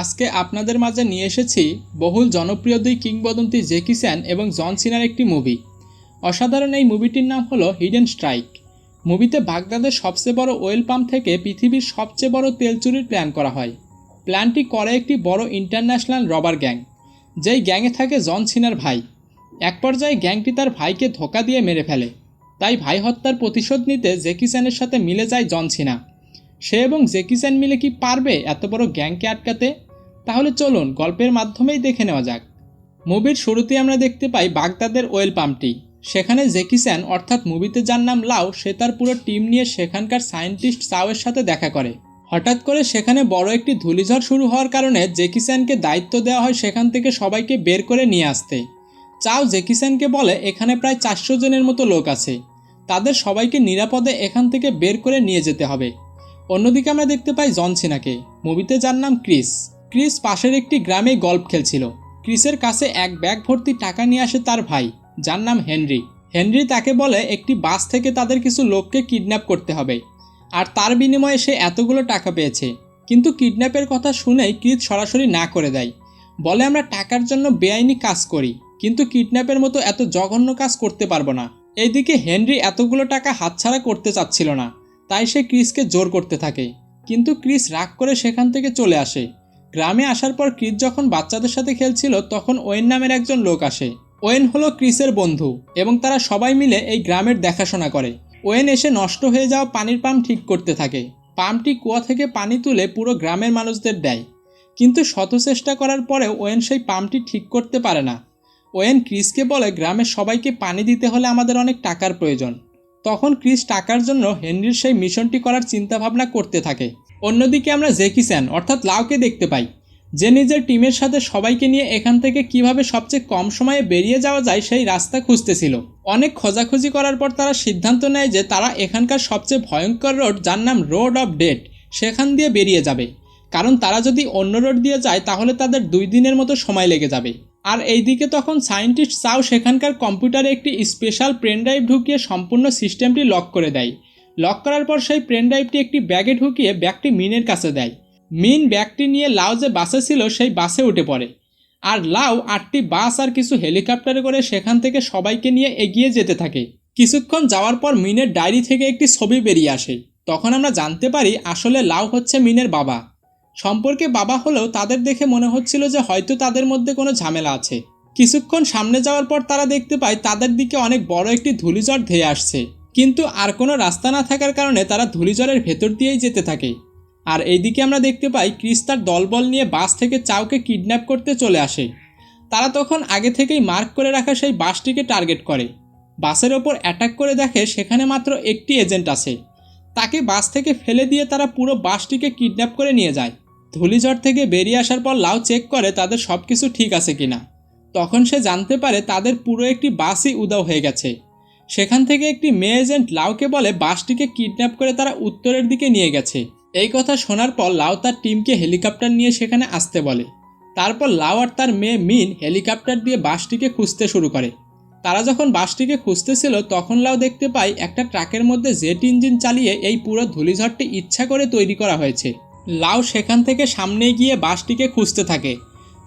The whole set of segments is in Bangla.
আজকে আপনাদের মাঝে নিয়ে এসেছি বহুল জনপ্রিয় দুই কিংবদন্তি জেকি স্যান এবং জন সিনার একটি মুভি। অসাধারণ এই মুভিটির নাম হলো হিডেন স্ট্রাইক। মুভিতে বাগদাদের সবচেয়ে বড় ওয়েল পাম্প থেকে পৃথিবীর সবচেয়ে বড় তেল চুরির প্ল্যান করা হয়। প্ল্যানটি করে একটি বড় ইন্টারন্যাশনাল রবার গ্যাং, যেই গ্যাংয়ে থাকে জন সিনার ভাই। এক পর্যায়ে গ্যাংটি তার ভাইকে ধোকা দিয়ে মেরে ফেলে। তাই ভাই হত্যার প্রতিশোধ নিতে জেকি স্যানের সাথে মিলে যায় জন সিনা। সে এবং জেকি চ্যান মিলে কি পারবে এত বড় গ্যাংকে আটকাতে? তাহলে চলুন গল্পের মাধ্যমেই দেখে নেওয়া যাক। মুভির শুরুতেই আমরা দেখতে পাই বাগদাদের ওয়েল পাম্পটি। সেখানে জেকি চ্যান অর্থাৎ মুভিতে যার নাম লাও, সে তার পুরো টিম নিয়ে সেখানকার সায়েন্টিস্ট চাওয়ের সাথে দেখা করে। হঠাৎ করে সেখানে বড় একটি ধূলিঝড় শুরু হওয়ার কারণে জেকি চ্যানকে দায়িত্ব দেওয়া হয় সেখান থেকে সবাইকে বের করে নিয়ে আসতে। চাও জেকি চ্যানকে বলে, এখানে প্রায় চারশো জনের মতো লোক আছে। তাদের সবাইকে নিরাপদে এখান থেকে বের করে নিয়ে যেতে হবে। অন্যদিকে আমরা দেখতে পাই জন সিনাকে। মুভিতে যার নাম ক্রিস। ক্রিস পাশের একটি গ্রামে গল্ফ খেলছিল। ক্রিসের কাছে এক ব্যাগ ভর্তি টাকা নিয়ে আসে তার ভাই, যার নাম হেনরি। হেনরি তাকে বলে, একটি বাস থেকে তাদের কিছু লোককে কিডন্যাপ করতে হবে। আর তার বিনিময়ে সে এতগুলো টাকা পেয়েছে। কিন্তু কিডন্যাপের কথা শুনেই ক্রিস সরাসরি না করে দেয়। বলে, আমরা টাকার জন্য বেআইনি কাজ করি, কিন্তু কিডন্যাপের মতো এত জঘন্য কাজ করতে পারব না। এইদিকে হেনরি এতগুলো টাকা হাতছাড়া করতে চাচ্ছিল না, তাই সে ক্রিসকে জোর করতে থাকে। কিন্তু ক্রিস রাগ করে সেখান থেকে চলে আসে। গ্রামে আসার পর ক্রিস যখন বাচ্চাদের সাথে খেলছিল, তখন ওয়েন নামের একজন লোক আসে। ওয়েন হলো ক্রিসের বন্ধু এবং তারা সবাই মিলে এই গ্রামের দেখাশোনা করে। ওয়েন এসে নষ্ট হয়ে যাওয়া পানির পাম্প ঠিক করতে থাকে। পাম্পটি কুয়া থেকে পানি তুলে পুরো গ্রামের মানুষদের দেয়। কিন্তু শত চেষ্টা করার পরেও ওয়েন সেই পাম্পটি ঠিক করতে পারে না। ওয়েন ক্রিসকে বলে, গ্রামের সবাইকে পানি দিতে হলে আমাদের অনেক টাকার প্রয়োজন। তখন ক্রিস টাকার জন্য হেনরির সেই মিশনটি করার চিন্তাভাবনা করতে থাকে। অন্যদিকে আমরা জেকি স্যান অর্থাৎ লাউকে দেখতে পাই, যে নিজের টিমের সাথে সবাইকে নিয়ে এখান থেকে কীভাবে সবচেয়ে কম সময়ে বেরিয়ে যাওয়া যায় সেই রাস্তা খুঁজতেছিল। অনেক খোঁজাখুঁজি করার পর তারা সিদ্ধান্ত নেয় যে তারা এখানকার সবচেয়ে ভয়ঙ্কর রোড, যার নাম রোড অফ ডেট সেখান দিয়ে বেরিয়ে যাবে। কারণ তারা যদি অন্য রোড দিয়ে যায়, তাহলে তাদের দুই দিনের মতো সময় লেগে যাবে। আর এইদিকে তখন সায়েন্টিস্ট চাও সেখানকার কম্পিউটারে একটি স্পেশাল পেন ড্রাইভ ঢুকিয়ে সম্পূর্ণ সিস্টেমটি লক করে দেয়। লক করার পর সেই পেন ড্রাইভটি একটি ব্যাগে ঢুকিয়ে ব্যাগটি মিনের কাছে দেয়। মিন ব্যাগটি নিয়ে লাউ যে বাসে ছিল, সেই বাসে উঠে পড়ে। আর লাউ আটটি বাস আর কিছু হেলিকপ্টারে করে সেখান থেকে সবাইকে নিয়ে এগিয়ে যেতে থাকে। কিছুক্ষণ যাওয়ার পর মিনের ডায়েরি থেকে একটি ছবি বেরিয়ে আসে। তখন আমরা জানতে পারি আসলে লাউ হচ্ছে মিনের বাবা। সম্পর্কে বাবা হলেও তাদের দেখে মনে হচ্ছিল যে হয়তো তাদের মধ্যে কোনো ঝামেলা আছে। কিছুক্ষণ সামনে যাওয়ার পর তারা দেখতে পায় তাদের দিকে অনেক বড় একটি ধূলিঝড় ধেয়ে আসছে। কিন্তু আর কোনো রাস্তা না থাকার কারণে তারা ধূলিঝড়ের ভেতর দিয়েই যেতে থাকে। আর এইদিকে আমরা দেখতে পাই, ক্রিস তার দলবল নিয়ে বাস থেকে চাউকে কিডন্যাপ করতে চলে আসে। তারা তখন আগে থেকেই মার্ক করে রাখা সেই বাসটিকে টার্গেট করে। বাসের ওপর অ্যাটাক করে দেখে সেখানে মাত্র একটি এজেন্ট আছে। তাকে বাস থেকে ফেলে দিয়ে তারা পুরো বাসটিকে কিডন্যাপ করে নিয়ে যায়। ধূলিঝড় থেকে বেরিয়ে আসার পর লাউ চেক করে তাদের সব কিছু ঠিক আছে কিনা। তখন সে জানতে পারে তাদের পুরো একটি বাসই উদাও হয়ে গেছে। সেখান থেকে একটি মেয়ে এজেন্ট লাউকে বলে বাসটিকে কিডন্যাপ করে তারা উত্তরের দিকে নিয়ে গেছে। এই কথা শোনার পর লাউ তার টিমকে হেলিকপ্টার নিয়ে সেখানে আসতে বলে। তারপর লাউ আর তার মেয়ে মিন হেলিকপ্টার দিয়ে বাসটিকে খুঁজতে শুরু করে। তারা যখন বাসটিকে খুঁজতেছিল, তখন লাউ দেখতে পায় একটা ট্রাকের মধ্যে জেট ইঞ্জিন চালিয়ে এই পুরো ধূলিঝড়টি ইচ্ছা করে তৈরি করা হয়েছে। লাউ সেখান থেকে সামনে গিয়ে বাসটিকে খুঁজতে থাকে।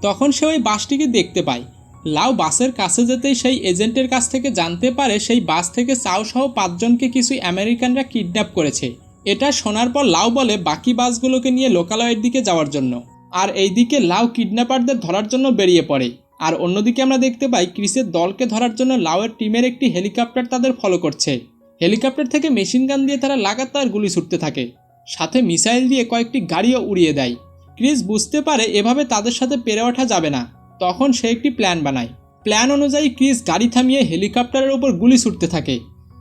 তখন সে ওই বাসটিকে দেখতে পায়। লাউ বাসের কাছে যেতেই সেই এজেন্টের কাছ থেকে জানতে পারে সেই বাস থেকে চাও সহ পাঁচজনকে কিছু আমেরিকানরা কিডন্যাপ করেছে। এটা শোনার পর লাউ বলে, বাকি বাসগুলোকে নিয়ে লোকালয়ের দিকে যাওয়ার জন্য। আর এইদিকে লাউ কিডন্যাপারদের ধরার জন্য বেরিয়ে পড়ে। আর অন্যদিকে আমরা দেখতে পাই, ক্রিসের দলকে ধরার জন্য লাউয়ের টিমের একটি হেলিকপ্টার তাদের ফলো করছে। হেলিকপ্টার থেকে মেশিন গান দিয়ে তারা লাগাতার গুলি ছুটতে থাকে। সাথে মিসাইল দিয়ে কয়েকটি গাড়িও উড়িয়ে দেয়। ক্রিস বুঝতে পারে, এভাবে তাদের সাথে পেরে ওঠা যাবে না। তখন সে একটি প্ল্যান বানায়। প্ল্যান অনুযায়ী ক্রিস গাড়ি থামিয়ে হেলিকপ্টারের ওপর গুলি ছুটতে থাকে।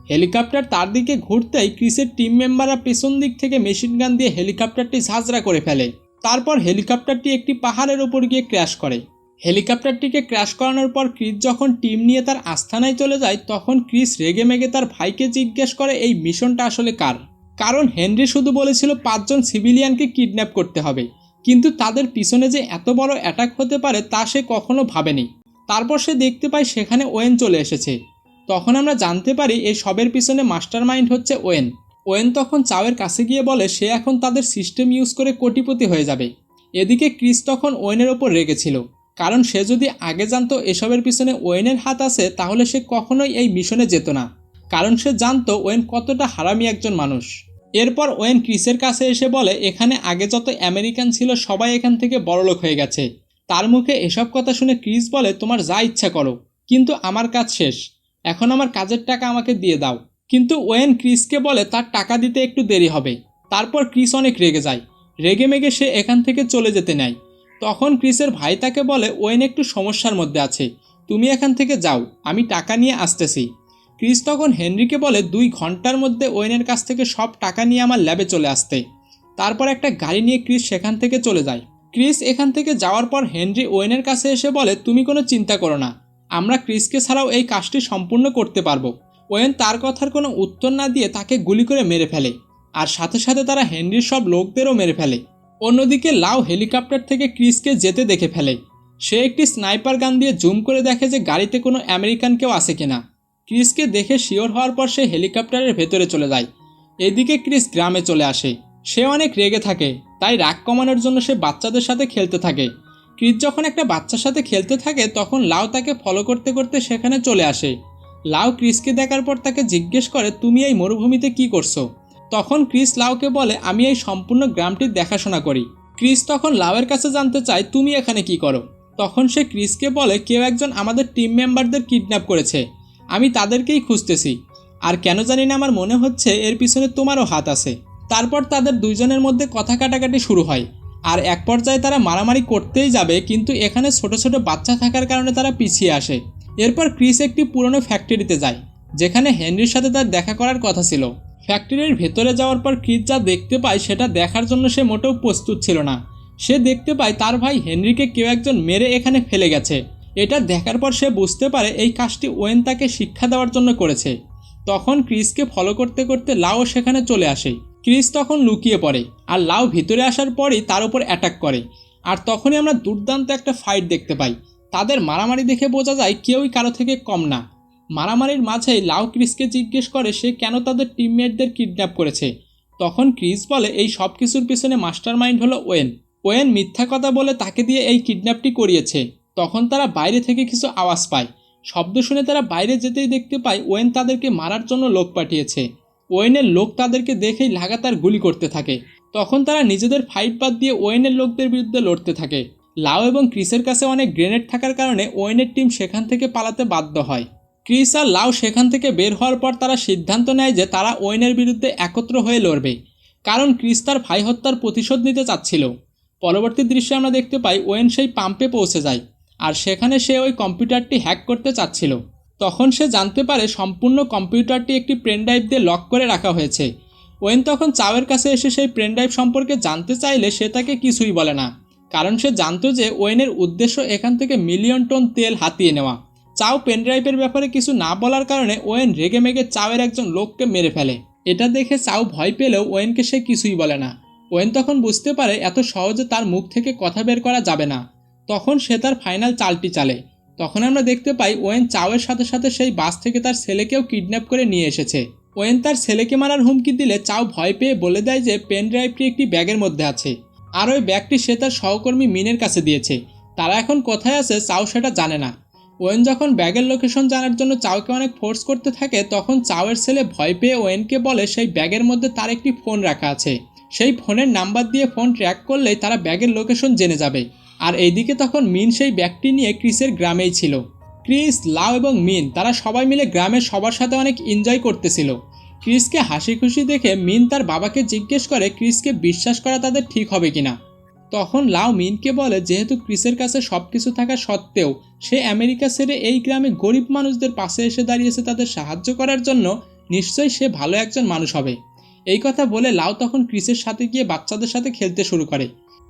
হেলিকপ্টার তার দিকে ঘুরতেই ক্রিসের টিম মেম্বাররা পেছন দিক থেকে মেশিন গান দিয়ে হেলিকপ্টারটি ঝাঁঝরা করে ফেলে। তারপর হেলিকপ্টারটি একটি পাহাড়ের ওপর গিয়ে ক্র্যাশ করে। হেলিকপ্টারটিকে ক্র্যাশ করানোর পর ক্রিস যখন টিম নিয়ে তার আস্থানায় চলে যায়, তখন ক্রিস রেগে মেগে তার ভাইকে জিজ্ঞেস করে এই মিশনটা আসলে কার? কারণ হেনরি শুধু বলেছিল পাঁচজন সিভিলিয়ানকে কিডন্যাপ করতে হবে। কিন্তু তাদের পিছনে যে এত বড় অ্যাটাক হতে পারে তা সে কখনো ভাবেনি। তারপর সে দেখতে পায় সেখানে ওয়েন চলে এসেছে। তখন আমরা জানতে পারি এই সবের পিছনে মাস্টার মাইন্ড হচ্ছে ওয়েন। ওয়েন তখন চাওয়ের কাছে গিয়ে বলে, সে এখন তাদের সিস্টেম ইউজ করে কোটিপতি হয়ে যাবে। এদিকে ক্রিস তখন ওয়েনের ওপর রেগেছিল। কারণ সে যদি আগে জানতো এসবের পিছনে ওয়েনের হাত আছে, তাহলে সে কখনোই এই মিশনে যেত না। কারণ সে জানতো ওয়েন কতটা হারামি একজন মানুষ। এরপর ওয়েন ক্রিসের কাছে এসে বলে, এখানে আগে যত আমেরিকান ছিল সবাই এখান থেকে বড়লোক হয়ে গেছে। তার মুখে এসব কথা শুনে ক্রিস বলে, তোমার যা ইচ্ছা করো, কিন্তু আমার কাজ শেষ। এখন আমার কাজের টাকা আমাকে দিয়ে দাও। কিন্তু ওয়েন ক্রিসকে বলে, তার টাকা দিতে একটু দেরি হবে। তারপর ক্রিস অনেক রেগে যায়। রেগে মেগে সে এখান থেকে চলে যেতে নেয়। তখন ক্রিসের ভাই তাকে বলে, ওয়েন একটু সমস্যার মধ্যে আছে। তুমি এখান থেকে যাও, আমি টাকা নিয়ে আসতেছি। ক্রিস তখন হেনরিকে বলে, দুই ঘণ্টার মধ্যে ওয়েনের কাছ থেকে সব টাকা নিয়ে আমার ল্যাবে চলে আসতে। তারপর একটা গাড়ি নিয়ে ক্রিস সেখান থেকে চলে যায়। ক্রিস এখান থেকে যাওয়ার পর হেনরি ওয়েনের কাছে এসে বলে, তুমি কোনো চিন্তা করো না। আমরা ক্রিসকে ছাড়াও এই কাজটি সম্পূর্ণ করতে পারব। ওয়েন তার কথার কোনো উত্তর না দিয়ে তাকে গুলি করে মেরে ফেলে। আর সাথে সাথে তারা হেনরির সব লোকদেরও মেরে ফেলে। অন্যদিকে লাউ হেলিকপ্টার থেকে ক্রিসকে যেতে দেখে ফেলে। সে একটি স্নাইপার গান দিয়ে জুম করে দেখে যে গাড়িতে কোনো আমেরিকান কেউ আছে কিনা। ক্রিসকে দেখে শিওর হওয়ার পর সে হেলিকপ্টারের ভেতরে চলে যায়। এদিকে ক্রিস গ্রামে চলে আসে। সে অনেক রেগে থাকে, তাই রাগ কমানোর জন্য সে বাচ্চাদের সাথে খেলতে থাকে। ক্রিস যখন একটা বাচ্চার সাথে খেলতে থাকে, তখন লাউ তাকে ফলো করতে করতে সেখানে চলে আসে। লাউ ক্রিসকে দেখার পর তাকে জিজ্ঞেস করে, তুমি এই মরুভূমিতে কি করছ? তখন ক্রিস লাউকে বলে, আমি এই সম্পূর্ণ গ্রামটির দেখাশোনা করি। ক্রিস তখন লাউয়ের কাছে জানতে চায়, তুমি এখানে কি করো? তখন সে ক্রিসকে বলে, কেউ একজন আমাদের টিম মেম্বারদের কিডন্যাপ করেছে। আমি তাদেরকেই খুঁজতেছি। আর কেন জানি না আমার মনে হচ্ছে এর পিছনে তোমারও হাত আছে। তারপর তাদের দুইজনের মধ্যে কথা কাটাকাটি শুরু হয়। আর এক পর্যায়ে তারা মারামারি করতেই যাবে, কিন্তু এখানে ছোট ছোট বাচ্চা থাকার কারণে তারা পিছিয়ে আসে। এরপর ক্রিস একটি পুরনো ফ্যাক্টরিতে যায়, যেখানে হেনরির সাথে তার দেখা করার কথা ছিল। ফ্যাক্টরির ভেতরে যাওয়ার পর ক্রিস যা দেখতে পায় সেটা দেখার জন্য সে মোটেও প্রস্তুত ছিল না। সে দেখতে পায় তার ভাই হেনরিকে কেউ একজন মেরে এখানে ফেলে গেছে। এটা দেখার পর সে বুঝতে পারে এই কাজটি ওয়েন তাকে শিক্ষা দেওয়ার জন্য করেছে। তখন ক্রিসকে ফলো করতে করতে লাও সেখানে চলে আসে। ক্রিস তখন লুকিয়ে পড়ে আর লাও ভিতরে আসার পরই তার উপর অ্যাটাক করে। আর তখনই আমরা দুর্দান্ত একটা ফাইট দেখতে পাই। তাদের মারামারি দেখে বোঝা যায় কেউই কারও থেকে কম না। মারামারির মাঝেই লাউ ক্রিসকে জিজ্ঞেস করে সে কেন তাদের টিমমেটদের কিডন্যাপ করেছে। তখন ক্রিস বলে, এই সব কিছুর পিছনে মাস্টার মাইন্ড হলো ওয়েন। ওয়েন মিথ্যা কথা বলে তাকে দিয়ে এই কিডন্যাপটি করিয়েছে। তখন তারা বাইরে থেকে কিছু আওয়াজ পায়। শব্দ শুনে তারা বাইরে যেতেই দেখতে পায়, ওয়েন তাদেরকে মারার জন্য লোক পাঠিয়েছে। ওয়েনের লোক তাদেরকে দেখেই লাগাতার গুলি করতে থাকে। তখন তারা নিজেদের ফাইট বাদ দিয়ে ওয়েনের লোকদের বিরুদ্ধে লড়তে থাকে। লাও এবং ক্রিসের কাছে অনেক গ্রেনেড থাকার কারণে ওয়েনের টিম সেখান থেকে পালাতে বাধ্য হয়। ক্রিস আর লাও সেখান থেকে বের হওয়ার পর তারা সিদ্ধান্ত নেয় যে তারা ওয়েনের বিরুদ্ধে একত্র হয়ে লড়বে। কারণ ক্রিস তার ভাই হত্যার প্রতিশোধ নিতে চাচ্ছিল। পরবর্তী দৃশ্যে আমরা দেখতে পাই ওয়েন সেই পাম্পে পৌঁছে যায়। আর সেখানে সে ওই কম্পিউটারটি হ্যাক করতে চাচ্ছিল। তখন সে জানতে পারে সম্পূর্ণ কম্পিউটারটি একটি পেনড্রাইভ দিয়ে লক করে রাখা হয়েছে। ওয়েন তখন চাওয়ের কাছে এসে সেই পেনড্রাইভ সম্পর্কে জানতে চাইলে সে তাকে কিছুই বলে না, কারণ সে জানতো যে ওয়েনের উদ্দেশ্য এখান থেকে মিলিয়ন টন তেল হাতিয়ে নেওয়া। চাও পেনড্রাইভের ব্যাপারে কিছু না বলার কারণে ওয়েন রেগে মেগে চাওয়ের একজন লোককে মেরে ফেলে। এটা দেখে চাও ভয় পেলেও ওয়েনকে সে কিছুই বলে না। ওয়েন তখন বুঝতে পারে এত সহজে তার মুখ থেকে কথা বের করা যাবে না। তখন সে তার ফাইনাল চালটি চালে। তখন আমরা দেখতে পাই ওয়েন চাওয়ের সাথে সাথে সেই বাস থেকে তার ছেলেকেও কিডন্যাপ করে নিয়ে এসেছে। ওয়েন তার ছেলেকে মারার হুমকি দিলে চাও ভয় পেয়ে বলে দেয় যে পেন ড্রাইভটি একটি ব্যাগের মধ্যে আছে। আর ওই ব্যাগটি সে তার সহকর্মী মিনের কাছে দিয়েছে। তারা এখন কোথায় আছে চাও সেটা জানে না। ওয়েন যখন ব্যাগের লোকেশন জানার জন্য চাওকে অনেক ফোর্স করতে থাকে, তখন চাওয়ের ছেলে ভয় পেয়ে ওয়েনকে বলে সেই ব্যাগের মধ্যে তার একটি ফোন রাখা আছে। সেই ফোনের নাম্বার দিয়ে ফোন ট্র্যাক করলেই তারা ব্যাগের লোকেশন জেনে যাবে। আর এইদিকে তখন মিন সেই ব্যাগটি নিয়ে ক্রিসের গ্রামেই ছিল। ক্রিস, লাও এবং মিন, তারা সবাই মিলে গ্রামের সবার সাথে অনেক এনজয় করতেছিল। ক্রিসকে হাসি খুশি দেখে মিন তার বাবাকে জিজ্ঞেস করে ক্রিসকে বিশ্বাস করা তাদের ঠিক হবে কিনা। তখন লাও মিনকে বলে, যেহেতু ক্রিসের কাছে সব কিছু থাকা সত্ত্বেও, সে আমেরিকা ছেড়ে এই গ্রামে গরিব মানুষদের পাশে এসে দাঁড়িয়েছে তাদের সাহায্য করার জন্য, নিশ্চয়ই সে ভালো একজন মানুষ হবে। এই কথা বলে লাও তখন ক্রিসের সাথে গিয়ে বাচ্চাদের সাথে খেলতে শুরু করে।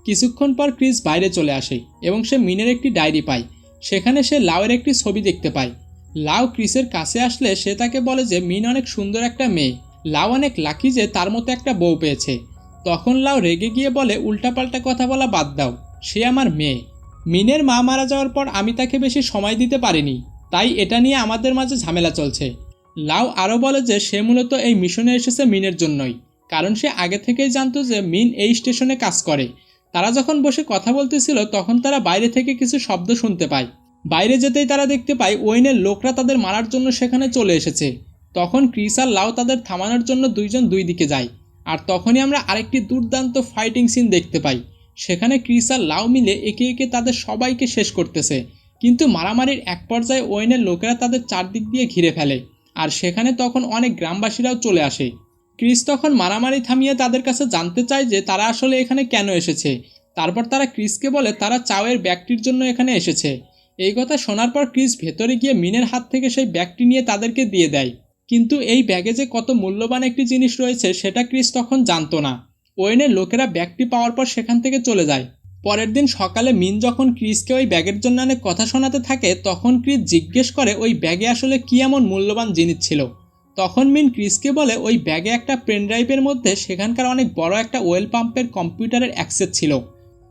কিছুক্ষণ পর ক্রিস বাইরে চলে আসে এবং সে মিনের একটি ডায়েরি পায়। সেখানে সে লাউয়ের একটি ছবি দেখতে পায়। লাউ ক্রিসের কাছে আসলে সে তাকে বলে যে, মিন অনেক সুন্দর একটা মেয়ে। লাউ অনেক লাকি যে তার মতো একটা বউ পেয়েছে। তখন লাউ রেগে গিয়ে বলে, উল্টাপাল্টা কথা বলা বাদ দাও। সে আমার মেয়ে। মিনের মা মারা যাওয়ার পর আমি তাকে বেশি সময় দিতে পারিনি। তাই এটা নিয়ে আমাদের মাঝে ঝামেলা চলছে। লাউ আরও বলে যে, সে মূলত এই মিশনে এসেছে মিনের জন্যই। কারণ সে আগে থেকেই জানতো যে, মিন এই স্টেশনে কাজ করে। তারা যখন বসে কথা বলতেছিল, তখন তারা বাইরে থেকে কিছু শব্দ শুনতে পায়। বাইরে যেতেই তারা দেখতে পায়, ওয়েনের লোকরা তাদের মারার জন্য সেখানে চলে এসেছে। তখন ক্রিস আর লাও তাদের থামানোর জন্য দুইজন দুই দিকে যায়। আর তখনই আমরা আরেকটি দুর্দান্ত ফাইটিং সিন দেখতে পাই। সেখানে ক্রিস আর লাও মিলে একে একে তাদের সবাইকে শেষ করতেছে। কিন্তু মারামারির এক পর্যায়ে ওয়েনের লোকেরা তাদের চারদিক দিয়ে ঘিরে ফেলে। আর সেখানে তখন অনেক গ্রামবাসীরাও চলে আসে। ক্রিস তখন মারামারি থামিয়ে তাদের কাছে জানতে চায় যে তারা আসলে এখানে কেন এসেছে। তারপর তারা ক্রিসকে বলে তারা চাওয়ের ব্যাগটির জন্য এখানে এসেছে। এই কথা শোনার পর ক্রিস ভেতরে গিয়ে মিনের হাত থেকে সেই ব্যাগটি নিয়ে তাদেরকে দিয়ে দেয়। কিন্তু এই ব্যাগে যে কত মূল্যবান একটি জিনিস রয়েছে সেটা ক্রিস তখন জানতো না। ওয়েনের লোকেরা ব্যাগটি পাওয়ার পর সেখান থেকে চলে যায়। পরের দিন সকালে মিন যখন ক্রিসকে ওই ব্যাগের জন্য অনেক কথা শোনাতে থাকে, তখন ক্রিস জিজ্ঞেস করে ওই ব্যাগে আসলে কী এমন মূল্যবান জিনিস ছিল। তখন মিন ক্রিসকে বলে, ওই ব্যাগে একটা পেন ড্রাইভের মধ্যে সেখানকার অনেক বড় একটা ওয়েল পাম্পের কম্পিউটারের অ্যাক্সেস ছিল,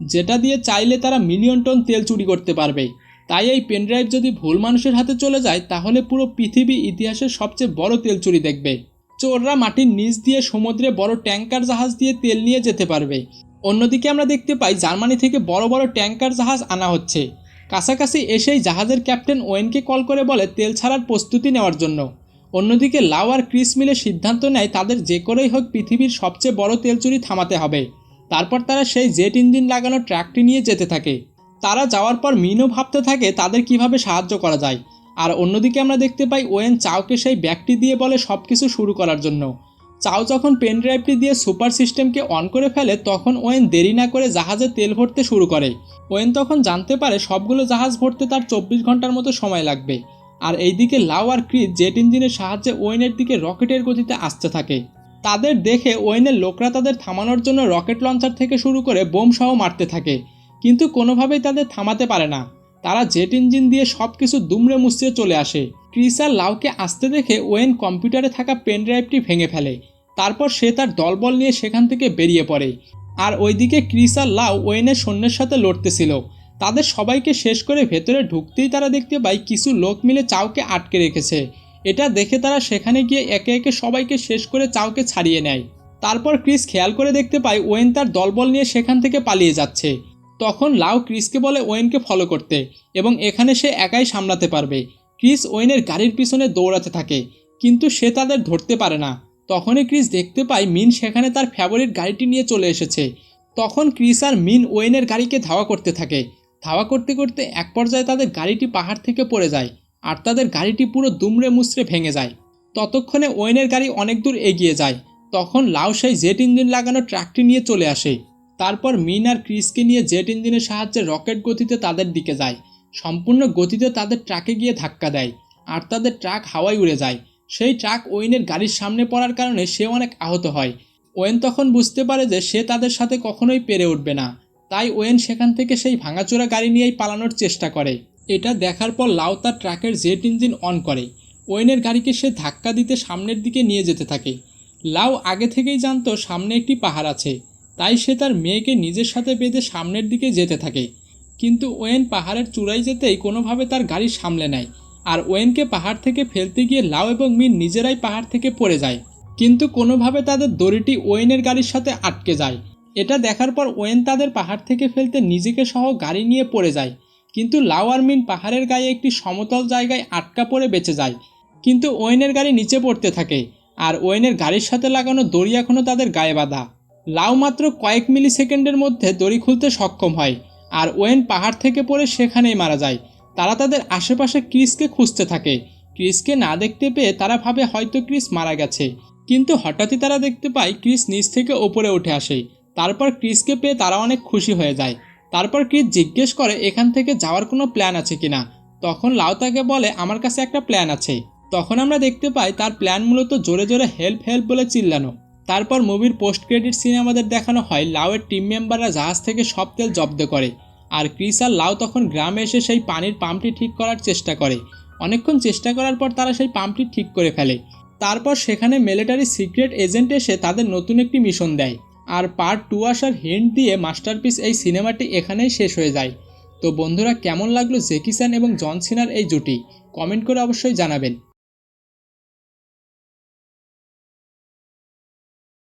যেটা দিয়ে চাইলে তারা মিলিয়ন টন তেল চুরি করতে পারবে। তাই এই পেনড্রাইভ যদি ভুল মানুষের হাতে চলে যায়, তাহলে পুরো পৃথিবী ইতিহাসের সবচেয়ে বড় তেল চুরি দেখবে। চোররা মাটির নিচ দিয়ে সমুদ্রে বড় ট্যাঙ্কার জাহাজ দিয়ে তেল নিয়ে যেতে পারবে। অন্যদিকে আমরা দেখতে পাই, জার্মানি থেকে বড় বড় ট্যাঙ্কার জাহাজ আনা হচ্ছে। কাছাকাছি এসেই জাহাজের ক্যাপ্টেন ওয়েনকে কল করে বলে, তেল ছাড়ার প্রস্তুতি নেওয়ার জন্য। অন্যদিকে লাও আর ক্রিস মিলে সিদ্ধান্ত নেয় তাদের যে করেই হোক পৃথিবীর সবচেয়ে বড় তেল চুরি থামাতে হবে। তারপর তারা সেই জেট ইঞ্জিন লাগানো ট্র্যাকটি নিয়ে যেতে থাকে। তারা যাওয়ার পর মিনও ভাবতে থাকে তাদের কীভাবে সাহায্য করা যায়। আর অন্যদিকে আমরা দেখতে পাই ওয়েন চাওকে সেই ব্যাগটি দিয়ে বলে সব কিছু শুরু করার জন্য। চাও যখন পেন ড্রাইভটি দিয়ে সুপার সিস্টেমকে অন করে ফেলে, তখন ওয়েন দেরি না করে জাহাজে তেল ভরতে শুরু করে। ওয়েন তখন জানতে পারে সবগুলো জাহাজ ভরতে তার চব্বিশ ঘণ্টার মতো সময় লাগবে। আর এইদিকে লাও আর ক্রিস জেট ইঞ্জিনের সাহায্যে ওয়েনের দিকে রকেটের গতিতে আসতে থাকে। তাদের দেখে ওয়েনের লোকরা তাদের থামানোর জন্য রকেট লঞ্চার থেকে শুরু করে বোম সহ মারতে থাকে, কিন্তু কোনোভাবেই তাদের থামাতে পারে না। তারা জেট ইঞ্জিন দিয়ে সব কিছু দুমড়ে মুচড়ে চলে আসে। ক্রিস আর লাউকে আসতে দেখে ওয়েন কম্পিউটারে থাকা পেন ড্রাইভটি ভেঙে ফেলে। তারপর সে তার দলবল নিয়ে সেখান থেকে বেরিয়ে পড়ে। আর ওইদিকে ক্রিস আর লাউ ওয়েনের সৈন্যের সাথে লড়তেছিল। তাদের সবাইকে শেষ করে ভেতরে ঢুকতেই তারা দেখতে পায় কিছু লোক মিলে চাউকে আটকে রেখেছে। এটা দেখে তারা সেখানে গিয়ে একে একে সবাইকে শেষ করে চাউকে ছাড়িয়ে নেয়। তারপর ক্রিস খেয়াল করে দেখতে পায় ওয়েন তার দলবল নিয়ে সেখান থেকে পালিয়ে যাচ্ছে। তখন লাউ ক্রিসকে বলে ওয়েনকে ফলো করতে এবং এখানে সে একাই সামলাতে পারবে। ক্রিস ওয়েনের গাড়ির পিছনে দৌড়াতে থাকে, কিন্তু সে তাদের ধরতে পারে না। তখনই ক্রিস দেখতে পায় মিন সেখানে তার ফেভারিট গাড়িটি নিয়ে চলে এসেছে। তখন ক্রিস আর মিন ওয়েনের গাড়িকে ধাওয়া করতে থাকে। ধাওয়া করতে করতে এক পর্যায়ে তাদের গাড়িটি পাহাড় থেকে পড়ে যায় আর তাদের গাড়িটি পুরো দুমড়ে মুচড়ে ভেঙে যায়। ততক্ষণে ওয়েনের গাড়ি অনেক দূর এগিয়ে যায়। তখন লাউ সেই জেট ইঞ্জিন লাগানো ট্রাকটি নিয়ে চলে আসে। তারপর মিন আর ক্রিসকে নিয়ে জেট ইঞ্জিনের সাহায্যে রকেট গতিতে তাদের দিকে যায়। সম্পূর্ণ গতিতে তাদের ট্রাকে গিয়ে ধাক্কা দেয় আর তাদের ট্রাক হাওয়ায় উড়ে যায়। সেই ট্রাক ওয়েনের গাড়ির সামনে পড়ার কারণে সে অনেক আহত হয়। ওয়েন তখন বুঝতে পারে যে সে তাদের সাথে কখনোই পেরে উঠবে না। তাই ওয়েন সেখান থেকে সেই ভাঙাচোরা গাড়ি নিয়েই পালানোর চেষ্টা করে। এটা দেখার পর লাউ তার ট্রাকের জেট ইঞ্জিন অন করে। ওয়েনের গাড়িকে সে ধাক্কা দিতে সামনের দিকে নিয়ে যেতে থাকে। লাউ আগে থেকেই জানতো সামনে একটি পাহাড় আছে। তাই সে তার মেয়েকে নিজের সাথে বেঁধে সামনের দিকে যেতে থাকে। কিন্তু ওয়েন পাহাড়ের চূড়ায় যেতেই কোনোভাবে তার গাড়ি সামলে নেয়। আর ওয়েনকে পাহাড় থেকে ফেলতে গিয়ে লাউ এবং মিন নিজেরাই পাহাড় থেকে পড়ে যায়। কিন্তু কোনোভাবে তাদের দড়িটি ওয়েনের গাড়ির সাথে আটকে যায়। এটা দেখার পর ওয়েন তাদের পাহাড় থেকে ফেলতে নিজেকে সহ গাড়ি নিয়ে পড়ে যায়। কিন্তু লাউ আর মিন পাহাড়ের গায়ে একটি সমতল জায়গায় আটকা পড়ে বেঁচে যায়। কিন্তু ওয়েনের গাড়ি নিচে পড়তে থাকে আর ওয়েনের গাড়ির সাথে লাগানো দড়ি এখনও তাদের গায়ে বাঁধা। লাউ মাত্র কয়েক মিলি সেকেন্ডের মধ্যে দড়ি খুলতে সক্ষম হয় আর ওয়েন পাহাড় থেকে পড়ে সেখানেই মারা যায়। তারা তাদের আশেপাশে ক্রিসকে খুঁজতে থাকে। ক্রিসকে না দেখতে পেয়ে তারা ভাবে হয়তো ক্রিস মারা গেছে। কিন্তু হঠাৎই তারা দেখতে পায় ক্রিস নিচ থেকে ওপরে উঠে আসে। তারপর ক্রিসকে পেয়ে তারা অনেক খুশি হয়ে যায়। তারপর ক্রিস জিজ্ঞেস করে, এখান থেকে যাওয়ার কোনো প্ল্যান আছে কিনা? তখন লাউ তাকে বলে, আমার কাছে একটা প্ল্যান আছে। তখন আমরা দেখতে পাই, তার প্ল্যান মূলত জোরে জোরে হেল্প হেল্প বলে চিল্লানো। তারপর মুভির পোস্ট ক্রেডিট সিনে আমাদের দেখানো হয় লাউয়ের টিম মেম্বাররা জাহাজ থেকে সব তেল জব্দ করে। আর ক্রিস আর লাউ তখন গ্রামে এসে সেই পানির পাম্পটি ঠিক করার চেষ্টা করে। অনেকক্ষণ চেষ্টা করার পর তারা সেই পাম্পটি ঠিক করে ফেলে। তারপর সেখানে মিলিটারি সিক্রেট এজেন্ট এসে তাদের নতুন একটি মিশন দেয়। আর পার্ট টু আসার হিন্ট দিয়ে মাস্টারপিস এই সিনেমাটি এখানেই শেষ হয়ে যায়। তো বন্ধুরা, কেমন লাগল জেকিসান এবং জন সিনার এই জুটি? কমেন্ট করে অবশ্যই জানাবেন।